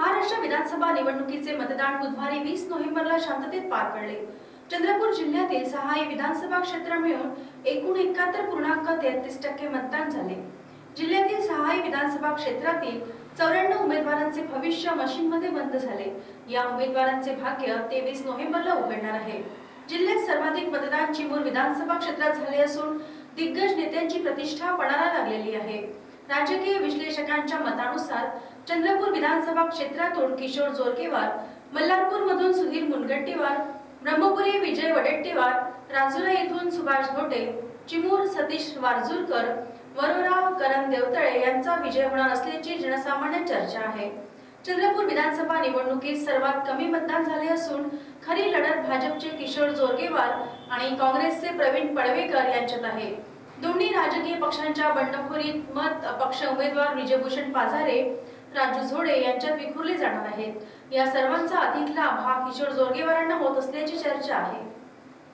महाराष्ट्र विधानसभा निवडणुकीचे मतदान बुधवारी वीस नोव्हेंबरला शांततेत पार पडले. चंद्रपूर जिल्ह्यातील सहा विधानसभा क्षेत्र मिळून एकूण एकाहत्तर पूर्णांक तेहतीस टक्के मतदान झाले. जिल्ह्यातील सहाही विधानसभा क्षेत्रातील चौऱ्याण्णव उमेदवारांचे भविष्य मशीनमध्ये बंद झाले. या उमेदवारांचे भाग्य तेवीस नोव्हेंबरला उघडणार आहे. जिल्ह्यात सर्वाधिक मतदान चिमूर विधानसभा क्षेत्रात झाले असून दिग्गज नेत्यांची प्रतिष्ठा पणाला लागलेली आहे. राजकीय विश्लेषकांच्या मतानुसार चंद्रपूर विधानसभा क्षेत्रातून किशोर जोरकेवार मल्हारपूर मधून सुधीर मुनगंटीवार ब्रह्मपुरी विजय वडेट्टीवार राजुरा येथून सुभाष धोटे चिमूर सतीश वारजूरकर वरोरा करण देवतळे यांचा विजय होणार असल्याची जनसामान्य चर्चा आहे. चंद्रपूर विधानसभा निवडणुकीत सर्वात कमी मतदान झाले असून खरी लढत भाजपचे किशोर जोरगेवार आणि काँग्रेसचे प्रवीण पडवेकर यांच्यात आहे. दोन्ही राजकीय पक्षांच्या बंडखोरीत मत अपक्ष उमेदवार विजयभूषण पाझारे राजू झोडे यांच्यात विखुरले जाणार आहेत. या सर्वांचा अधिक लाभ हा किशोर जोरगेवारांना होत असल्याची चर्चा आहे.